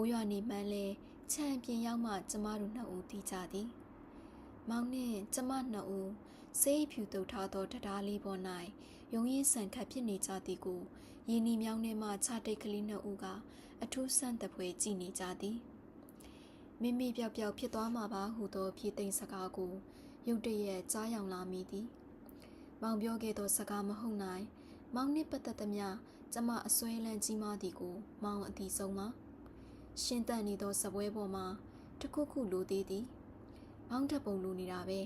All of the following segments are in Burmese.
မိုးရွာနေမှန်းလဲခြံပြင်ရောက်မှကျမတို့နှစ်ဦးတည်ကြသည်မောင်နှင့်ကျမနှစ်ဦးစေးဖြူတုပ်ထားသောတရားလေးပေါ်၌ရုံရင်းဆန်ခတ်ဖြစ်နေကြသည်ကိုရင်းနီမြောင်းထဲမှခြားတိတ်ကလေးနှစ်ဦးကအထူးဆန့်တပွဲကြည့်နေကြသည်မိမိပြောက်ပြောက်ဖြစ်သွားမှာပါဟုသောဖြေသိမ့်စကားကိုရုတ်တရက်ကြားယောင်လာမိသည်မောင်ပြောခဲ့သောစကားမဟုတ်နိုင် မောင်နှင့်ပတ်သက်သမျှကျမအစွဲလန်းကြီးမားသည်ကို မောင်အသည်ဆုံးမှာ ရှင်းတန်နေသောစပွဲပေါ်မှာတစ်ခုခုလိုသေးသည်မောင်တက်ပုံလိုနေတာပဲ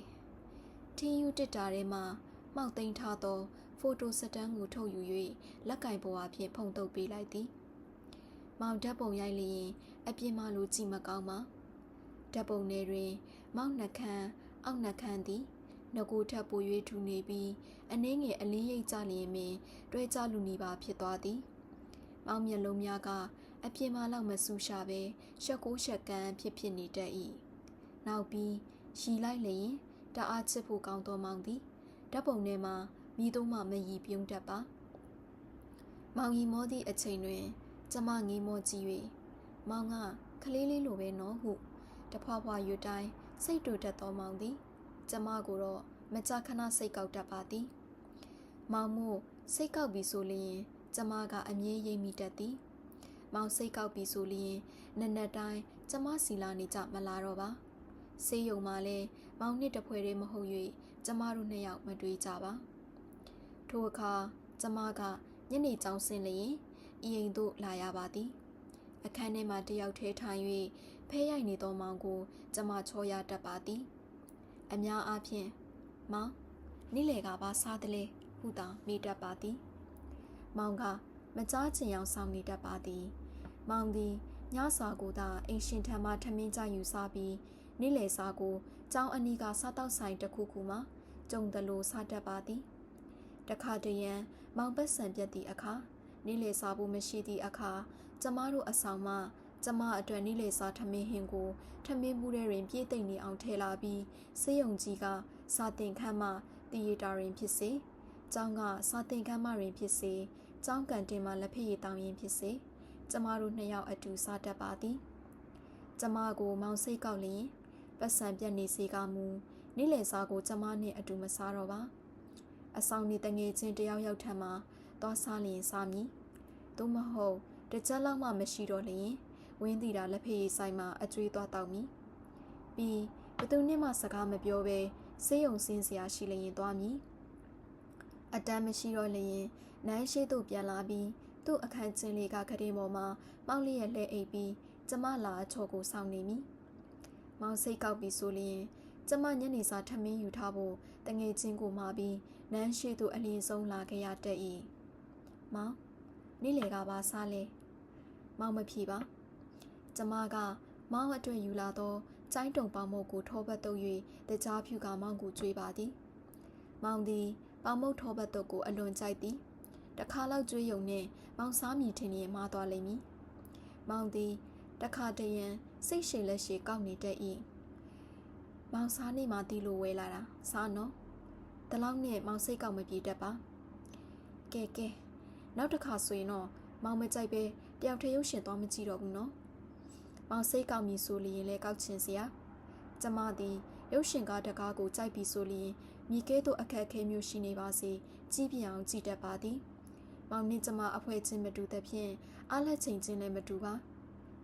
ထင်းယူတစ်တာထဲမှာမှောက်သိမ်းထားသော ဖိုတိုစတန်ကိုထုတ်ယူ၍လက်ကင်ပေါ်အဖြစ်ဖုံတုပ်ပေးလိုက်သည်မောင်ဓာတ်ပုံရိုက်လျင်အပြင်မှလိုကြည့်မကောင်းပါဓာတ်ပုံထဲတွင် မောင်နှခမ်းအောက်နှခမ်းသည်ငကူထပ်ပို၍ထူနေပြီးအနှင်းငယ်အလင်းရိပ်ကြလျင်ပင်တွဲကြလူနေပါဖြစ်သွားသည်မောင်မျက်လုံးများက အပြင်မှလောက်မဆူရှာပဲရှက်ကိုရှက်ကန်းဖြစ်ဖြစ်နေတတ်၏နောက်ပြီးရီလိုက်လျင်တအားချစ်ဖို့ကောင်းသောမောင်သည်ဓာတ်ပုံထဲမှာမိသုံးမှမရည်ပြုံးတတ်ပါမောင်ရီမောသည့်အချိန်တွင်ကျမငေးမောကြည့်၍မောင်ကခလေးလေးလိုပဲနော်ဟုတဖွာဖွာရွတိုင်းစိတ်တူတတ်သောမောင်သည်ကျမကိုတော့မကြခဏစိတ်ကောက်တတ်ပါသည်မောင်မို့စိတ်ကောက်ပြီးဆိုလျင်ကျမကအမြဲရိပ်မိတတ်သည် မောင်စိတ်ကောက်ပြီးဆိုလျင်နက်နက်တိုင်းကျမစီလာနေကြမလာတော့ပါဆေးရုံမှာလဲမောင်နှစ်တစ်ဖွဲတည်းမဟုတ်၍ကျမတို့နှစ်ယောက်မတွေ့ကြပါထိုအခါကျမကညနေကြောင်ဆင်းလျင်ဤအိမ်သို့လာရပါသည်အခန်းထဲမှတယောက်ထဲထိုင်၍ဖဲရိုက်နေသောမောင်ကို ကျမချောရတတ်ပါသည်အများအားဖြင့်မောင်နေ့လေကပါစားတယ်လေဟုသာမိတတ်ပါသည် မောင်ကမကြားချင်အောင်ဆောင်နေတတ်ပါသည် မောင်သည်ညစာကိုသာအိမ်ရှင်ထံမှထမင်းကြယူစားပြီးနေ့လယ်စာကိုကျောင်းအနီးကစားတောက်ဆိုင်တစ်ခုခုမှကြုံသလိုစားတတ်ပါသည်တခါတရံမောင်ပတ်ဆံပြတ်သည့်အခါနေ့လေစားဖို့မရှိသည့်အခါကျမတို့အဆောင်မှကျမအတွက်နေ့လေစားထမင်းဟင်းကိုထမင်းဘူးထဲတွင်ပြည့်သိမ့်နေအောင်ထည့်လာပြီးစေးရုံကြီးကစာတင်ခန်းမှတီရီတာတွင်ဖြစ်စေကျောင်းကစာတင်ခန်းမှတွင်ဖြစ်စေကျောင်းကန်တင်မှလက်ဖက်ရည်တောင်းရင်ဖြစ်စေ ကျမတို့နှစ်ယောက်အတူစားတတ်ပါသည်ကျမကိုမောင်စိတ်ကောက်လျင်ပတ်စံပြတ်နေစေကမူနေ့လေစားကိုကျမနှင့်အတူမစားတော့ပါအဆောင်နေတငယ်ချင်းတယောက်ယောက်ထံမှသွားစားလျင်စားမည်။သို့မဟုတ်တစ်ချက်လောက်မှမရှိတော့လျင်ဝင်းတီတာလက်ဖေးဆိုင်မှာအကျွေးသွားတောက်မည်။ပြီးဘသူနှင့်မှစကားမပြောဘဲစေးရုံစင်းစရာရှိလျင်သွားမည်။အတမ်းမရှိတော့လျင်နန်းရှိသို့ပြန်လာပြီး သူ့အခန်းချင်းလေးကခရင်ပေါ်မှာပေါက်လျက်လှဲအိပ်ပြီးကျမလာအချော်ကိုစောင့်နေမည်။မောင်စိတ်ကောက်ပြီးဆိုလျင်ကျမညနေစာထမင်းယူထားဖို့တငယ်ချင်းကိုမှာပြီးနန်းရှိသို့အလင်းဆုံးလာခဲ့ရတတ်၏မောင်နေ့လေကပါစားလဲမောင်မဖြေပါကျမကမောင်အတွက်ယူလာသောကျိုင်းတုံပေါမုတ်ကိုထောပတ်တုပ်၍တကြားဖြူကမောင်ကိုကြွေးပါသည်မောင်သည်ပေါမုတ်ထောပတ်တုပ်ကိုအလွန်ကြိုက်သည် တခါလောက်ကြွေးယုံနှင့်မောင်စားမည်ထင်ရင်မှားသွားလိမ့်မည်မောင်သည်တခါတရံစိတ်ရှိလက်ရှိကောက်နေတတ်၏မောင်စားနေမှတီးလို့ဝဲလာတာစားနော်တလောက်နဲ့မောင်စိတ်ကောက်မပြေတတ်ပါကဲကဲနောက်တစ်ခါဆိုရင်တော့မောင်မကြိုက်ပဲတယောက်တည်းရုပ်ရှင်သွားမကြည့်တော့ဘူးနော်မောင်စိတ်ကောက်မည်ဆိုလျင်လည်းကောက်ချင်စရာကျမသည်ရုပ်ရှင်ကားတကားကိုကြိုက်ပြီးဆိုလျင်မိကဲသို့အခက်အခဲမျိုးရှိနေပါစေကြည့်ပြအောင်ကြည့်တတ်ပါသည် မောင်နှင့်ကျမအဖွဲချင်းမတူသဖြင့်အားလက်ချိန်ချင်းလည်းမတူပါ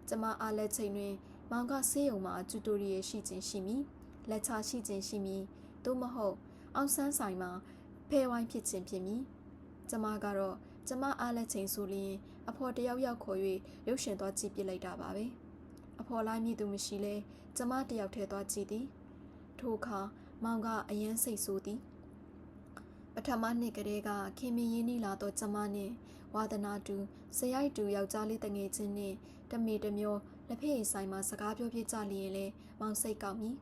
ကျမအားလက်ချိန်တွင် မောင်ကဆေးရုံမှာကျူတိုရီယယ်ရှိခြင်းရှိမည်လက်ချရှိခြင်းရှိမည်သို့မဟုတ် အောင်ဆန်းဆိုင်မှာဖဲဝိုင်းဖြစ်ခြင်းဖြစ်မည်ကျမကတော့ကျမအားလက်ချိန်ဆိုလျင်အဖော်တယောက်ယောက်ခေါ်၍ရုပ်ရှင်သွားကြည့်ပြလိုက်တာပါပဲအဖော်လိုက်မိသူမရှိလဲကျမတယောက်တည်းသွားကြည့်သည်ထိုအခါမောင်ကအယမ်းစိတ်ဆိုးသည် ပထမနှစ်ကလေးကခင်မင်းရင်းနှီးလာတော့ကျမနဲ့ဝါသနာတူဇယိုက်တူယောက်ျားလေးတငယ်ချင်းနဲ့တမေတမျောလက်ဖေးဆိုင်မှာစကားပြောပြကြလျင်လဲမောင်စိတ်ကောက်မည်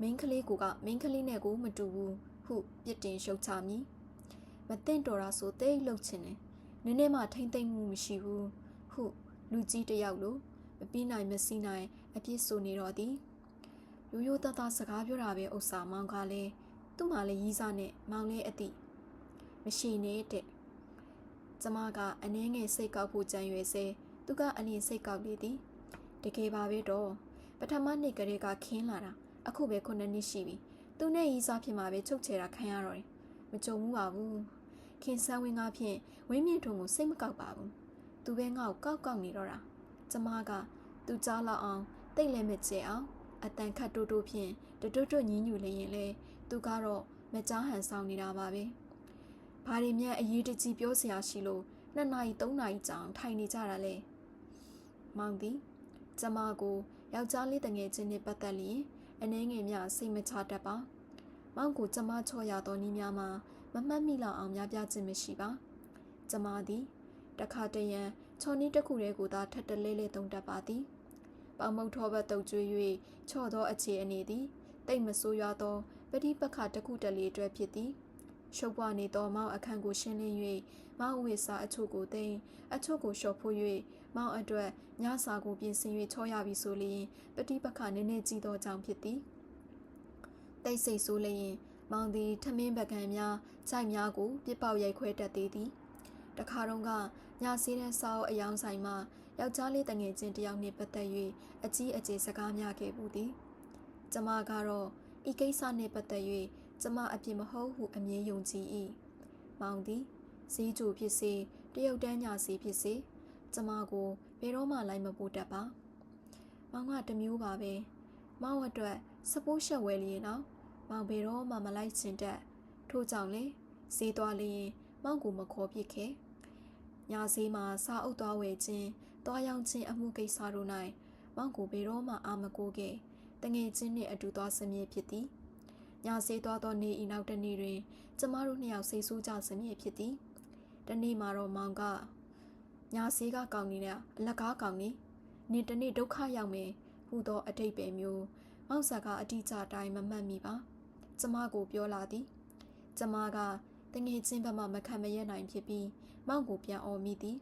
မင်းကလေးကမင်းကလေးနဲ့ကိုမတူဘူးဟုပြစ်တင်ရှုတ်ချမည်မသိင့်တော်တာဆိုတိတ်လှုပ်ချင်တယ်နည်းနည်းမှထိမ့်သိမ့်မှုမရှိဘူးဟုလူကြီးတစ်ယောက်လိုမပြီးနိုင်မစည်းနိုင်အပြစ်ဆိုနေတော့သည်ရိုးရိုးသားသားစကားပြောတာပဲဥစ္စာမောင်ကလည်း သူ့မှာလည်းရီးစားနဲ့မောင်လည်းအတိမရှိနေတဲ့ကျမကအနှင်းငယ်စိတ်ကောက်ဖို့ကြံရွယ်စေသူကအလင်းစိတ်ကောက်လေသည်တကယ်ပါပဲတော့ပထမနှစ်ကလေးကခင်းလာတာအခုပဲခုနှစ်နှစ်ရှိပြီသူနဲ့ရီးစားဖြစ်မှာပဲချုပ်ချယ်တာခံရတော့တယ်မကြုံဘူးပါဘူးခင်ဆန်းဝင်းကားဖြင့်ဝင်းမြင့်ထုံကိုစိတ်မကောက်ပါဘူးသူပဲငါ့ကိုကောက်ကောက်နေတော့တာကျမကသူကြားလောက်အောင်တိတ်လည်းမကျဲအောင်အတန်ခတ်တိုးတိုးဖြင့်တွတ်တွတ်ညင်းညူလျင်လေ သူကတော့မကြားဟန်ဆောင်နေတာပါပဲ။ဘာတွေများအရေးတကြီးပြောစရာရှိလို့နှစ်နာရီသုံးနာရီကြာထိုင်နေကြတာလေ။မောင်သည်ကျမကိုယောက်ျားလေးတငယ်ချင်းနဲ့ပတ်သက်လျင်အနှဲငယ်များစိတ်မချတတ်ပါ။မောင်ကိုကျမချော့ရသောနည်းများမှာမမှတ်မိလောက်အောင်များပြခြင်းမရှိပါ။ကျမသည်တခါတရံချော်နီးတစ်ခုတည်းကိုသာထပ်တလဲလဲသုံးတတ်ပါသည်။ပေါမုတ်ထောဘတ်တုပ်ကျွေး၍ချော့သောအခြေအနေသည်တိတ်မဆိုးရွားသော ပဋိပက္ခတစ်ခုတလေအတွက်ဖြစ်သည်ရှုပ်ပွားနေသောမောင်အခန့်ကိုရှင်းလင်း၍မောင်ဝိစာအချို့ကိုသိမ်းအချို့ကိုလျှော့ဖို့၍မောင်အတွက်ညစာကိုပြင်ဆင်၍ချောရပြီဆိုလျင်ပဋိပက္ခနည်းနည်းကြီးသောကြောင့်ဖြစ်သည်တိတ်ဆိတ်ဆိုလျင်မောင်သည်ထမင်းပကံများခြိုက်များကိုပြစ်ပေါက်ရိုက်ခွဲတတ်သေးသည်တခါတော့ကညစီးတဲ့စာအုပ်အယောင်ဆိုင်မှာယောက်ျားလေးတငယ်ချင်းတယောက်နှင့်ပတ်သက်၍အကြီးအကျယ်စကားများခဲ့ပူသည်ကျမကတော့ ဤကိစ္စနှင့်ပတ်သက်၍ကျမအပြစ်မဟုတ်ဟုအမြဲယုံကြည်၏မောင်သည်ဈေးကြိုဖြစ်စေတရုတ်တန်းညာစီဖြစ်စေကျမကိုဘယ်တော့မှလိုက်မပို့တတ်ပါမောင်ကတမျိုးပါပဲမောင်အတွက်စပိုးရှက်ဝဲလျင်တော့မောင်ဘယ်တော့မှမလိုက်ချင်တတ်ထို့ကြောင့်လေဈေးသွားလျင်မောင်ကိုမခေါ်ပြစ်ခဲ့ညာဈေးမှာစားအုပ်သွားဝယ်ခြင်းတွားရောက်ခြင်းအမှုကိစ္စတို့၌မောင်ကိုဘယ်တော့မှအာမကိုခဲ့ တငယ်ချင်းနှင့်အတူသွားစမြဲဖြစ်သည်ညဆေးသွားသောနေ့ဤနောက်တစ်နေ့တွင် ကျမတို့နှစ်ယောက်စိတ်ဆိုးကြစမြဲဖြစ်သည်တနေ့မှာတော့မောင်ကညဆေးကကောင်းနေတဲ့အလကားကောင်းနေနေ့တစ်နေ့ဒုက္ခရောက်မယ်ဟူသောအတိတ်ပဲမျိုးမောင်ဆာကအတိအကျတိုင်းမမှတ်မိပါကျမကိုပြောလာသည်ကျမကတငယ်ချင်းဘက်မှမခံမရနိုင်ဖြစ်ပြီးမောင်ကိုပြန်អော်မိသည်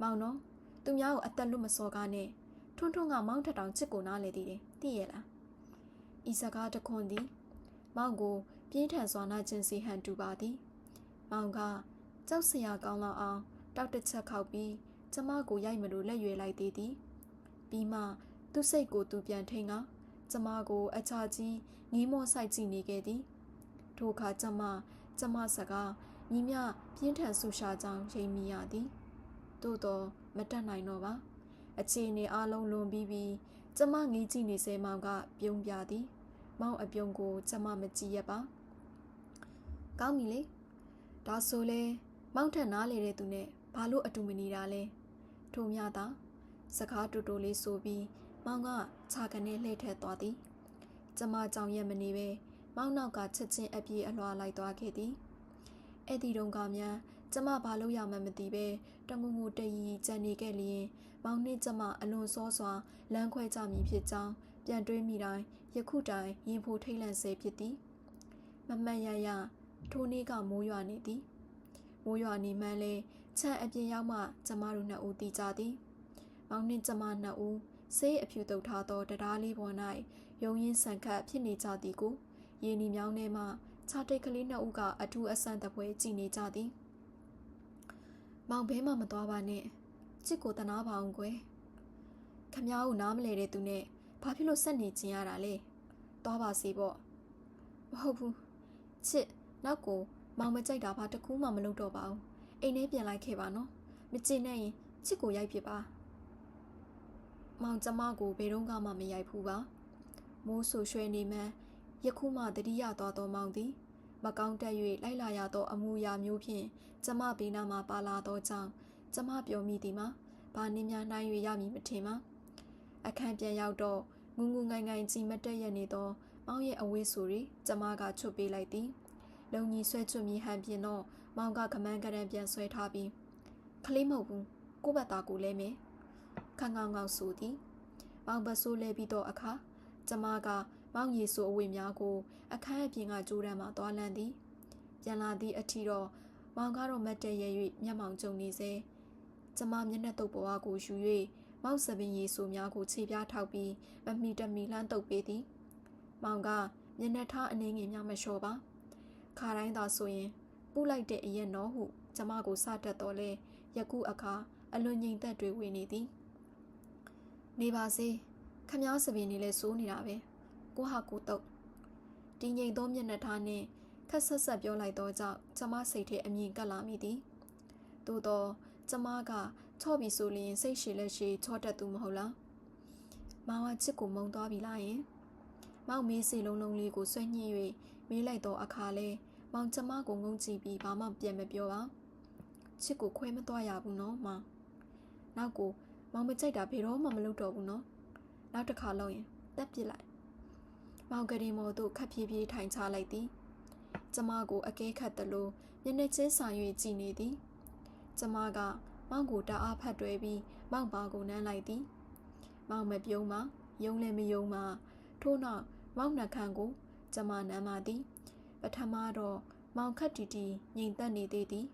မောင်နော်သူများကိုအသက်လွတ်မစော်ကားနဲ့ထွန်းထွန်းကမောင်းထက်တောင်ချစ်ကိုနားလေသေးတယ် သိရဲ့လားဤစကားတခွန်သည်မောင်ကိုပြင်းထန်စွာနာကျင်စီဟန်တူပါသည်မောင်ကကြောက်စရာကောင်းလောက်အောင်တောက်တစ်ချက်ခောက်ပြီးကျမကိုရိုက်မလို့လက်ရွယ်လိုက်သေးသည်ပြီးမှသူ့စိတ်ကိုသူပြန်ထိန်ကကျမကိုအချာကြီးငီးမော့ဆိုင်ကြည့်နေခဲ့သည်ထိုအခါကျမကျမစကားညီမြပြင်းထန်ဆူရှာကြောင်းရိပ်မိရသည်သို့တော့မတတ်နိုင်တော့ပါအခြေအနေအလုံးလွန်ပြီးပြီး ကျမငေးကြည့်နေစေမောင်က ပြုံးပြသည် မောင်အပြုံးကိုကျမမကြည့်ရပါကောင်းပြီလေဒါဆိုလဲမောင်ထက်နားလေတဲ့သူနဲ့ဘာလို့အတူမနေတာလဲထို့မြတာစကားတူတူလေးဆိုပြီးမောင်ကခြာကနေလှည့်ထက်သွားသည်ကျမကြောင်ရက်မနေပဲမောင်နောက်ကချက်ချင်းအပြေးအလွှာလိုက်သွားခဲ့သည်အဲ့ဒီတုန်းကများ ကျမဘာလို့ရမှမသိပဲတငုံငုတရီကြံနေခဲ့လျင်မောင်နှင့်ကျမအလွန်စောစွာလမ်းခွဲကြမည်ဖြစ်ကြောင်းပြန်တွေးမိတိုင်းယခုတိုင်ရင်ဖိုထိတ်လန့်စေဖြစ်သည်မမှန်ရရထိုနေ့ကမိုးရွာနေသည်မိုးရွာနေမှန်းလဲချမ်းအပြင်ရောက်မှကျမတို့နှစ်ဦးတည်ကြသည်မောင်နှင့်ကျမနှစ်ဦးဆေးအဖြူတုပ်ထားသောတရားလေးပေါ်၌ယုံရင်ဆန်ခတ်ဖြစ်နေကြသည်ကိုရင်းနီမြောင်းထဲမှခြားတိတ်ကလေးနှစ်ဦးကအထူးအဆန့်တပွဲကြည်နေကြသည် မောင်ဘဲမှမသွားပါနဲ့ချစ်ကိုတနာပါအောင်ကွယ်ခမ ्या ကိုနားမလဲတဲ့သူနဲ့ဘာဖြစ်လို့ဆက်နေကျင်ရတာလဲသွားပါစေပေါ့မဟုတ်ဘူးချစ်နောက်ကိုမောင်မကြိုက်တာဘာတကူးမှမလုပ်တော့ပါဘူးအိမ်ထဲပြန်လိုက်ခဲ့ပါနော်မကျင်နဲ့ရင်ချစ်ကိုရိုက်ပြပါမောင်ကျမကိုဘယ်တော့မှမရိုက်ဘူးပါမိုးဆူရွှဲနေမှန်းယခုမှတတိယသွားတော်မောင်သည် မကောင်းတက်၍လိုက်လာရသော အမှုရာမျိုးဖြင့်ကျမဘေးနားမှပါလာသောကြောင့်ကျမပြောမိသည်မှာဘာနည်းများနိုင်၍ရမည်မထင်ပါအခန်းပြန်ရောက်တော့ငူငူငိုင်ငိုင်ကြီးမတက်ရနေသောမောင်ရဲ့အဝေးဆူရီကျမကချွတ်ပေးလိုက်သည်လုံကြီးဆွဲချွတ်မိဟန်ပြင်တော့မောင်ကခမန်းကရန်ပြန်ဆွဲထားပြီးခလေးမဟုတ်ဘူးကိုဘတ်သားကိုလဲမယ်ခန်းကောင်းကောင်းဆိုသည်မောင်ဘဆိုးလဲပြီးတော့အခါကျမက မောင်ရည်ဆိုအဝေများကို အခန်းအပြင်ကကြိုးတန်းမှသွားလန်းသည်ပြန်လာသည့်အထီတော့မောင်ကတော့မတ်တက်ရ၍မျက်မှောင်ကျုံနေစေကျမမျက်နှာတုပ်ပေါ်ကိုယူ၍မောက်စပင်ရည်ဆိုများကိုခြေပြားထောက်ပြီးမမီတမီလှမ်းတုပ်ပေးသည်မောင်ကမျက်နှာထားအနေငယ်များမလျှော်ပါခါတိုင်းသာဆိုရင်ပူလိုက်တဲ့အရက်နော်ဟုကျမကိုစတတ်တော်လဲယခုအခါအလွန်ငြိမ်သက်တွေဝေနေသည်နေပါစေခမားစပင်နေလဲစိုးနေတာပဲ ကိုဟာကိုတော့ဒီငြိမ်သောမျက်နှာထားနှင့်ခက်ဆက်ဆက်ပြောလိုက်သောကြောင့်ကျမစိတ်ထဲအမြင်ကပ်လာမိသည်သို့တော့ကျမကချော့ပြီဆိုလျင် စိတ်ရှည်လက်ရှည်ချော့တတ်သူမဟုတ်လားမောင်ကချစ်ကိုမုံသွားပြီလားယင်မောင်မေးစီလုံးလုံးလေးကိုဆွဲညှိ၍မေးလိုက်တော့အခါလဲမောင်ကျမကိုငုံကြည့်ပြီးဘာမှပြန်မပြောပါချစ်ကိုခွဲမသွားရဘူးနော်မောင်နောက်ကိုမောင်မကြိုက်တာဘယ်တော့မှမလုပ်တော့ဘူးနော်နောက်တစ်ခါလောက်ရင်တက်ပစ်လိုက် မောင်ကလေးမော်တို့ခက်ပြေးပြေးထိုင်ချလိုက်သည်ကျမကိုအကဲခတ်သလိုမျက်နှာချင်းဆိုင်၍ကြည်နေသည်ကျမကမောင်ကိုတအားဖတ်တွဲပြီးမောင်ပါကိုနမ်းလိုက်သည်မောင်မပြုံးမယုံလည်းမယုံမထို့နောက်မောင်နှခမ်းကို ကျမနမ်းပါသည်ပထမတော့မောင်ခတ်တီတီငြိမ်သက်နေသေးသည်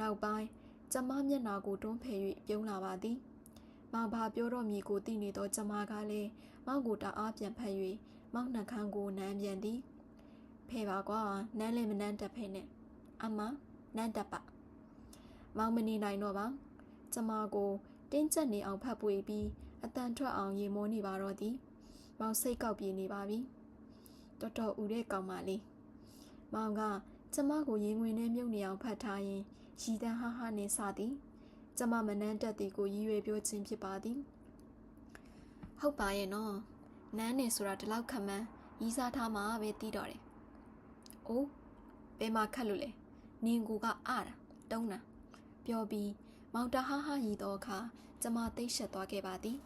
နောက်ပိုင်းကျမမျက်နာကိုတွန်းဖယ်၍ပြုံးလာပါသည်မောင်ဘာပြောတော့မည်ကိုသိနေသောကျမကလည်းမောင်ကိုတအားပြန်ဖက်၍ မောင်နှခမ်းကိုနမ်းပြန်သည်ဖဲပါကွာနမ်းလည်းမနမ်းတတ်ဖဲနဲ့အမနမ်းတတ်ပါမောင်မနေနိုင်တော့ပါကျမကိုတင်းကျပ်နေအောင်ဖတ်ပွေပြီးအတန်ထွက်အောင်ရေမောနေပါတော့သည်မောင်စိတ်ကောက်ပြေနေပါပြီတော်တော်ဦးတဲ့ကောင်မလေးမောင်ကကျမကိုရင်ဝင်နဲ့မြုပ်နေအောင်ဖတ်ထားရင်ရည်တန်းဟားဟားနဲ့စသည်ကျမမနှမ်းတက်သည်ကိုရည်ရွယ်ပြောခြင်းဖြစ်ပါသည်ဟုတ်ပါရဲ့နော် နန်းနေဆိုတာဒီလောက်ခက်မှန်းရီးစားထားမှပဲတီးတော့တယ်အိုးဘယ်မှာခက်လို့လဲနင်ကူကအားတာတုံးတာပြောပြီးမောင်တဟားဟားရည်တော့အခါကျမသိပ်ရှက်သွားခဲ့ပါသည်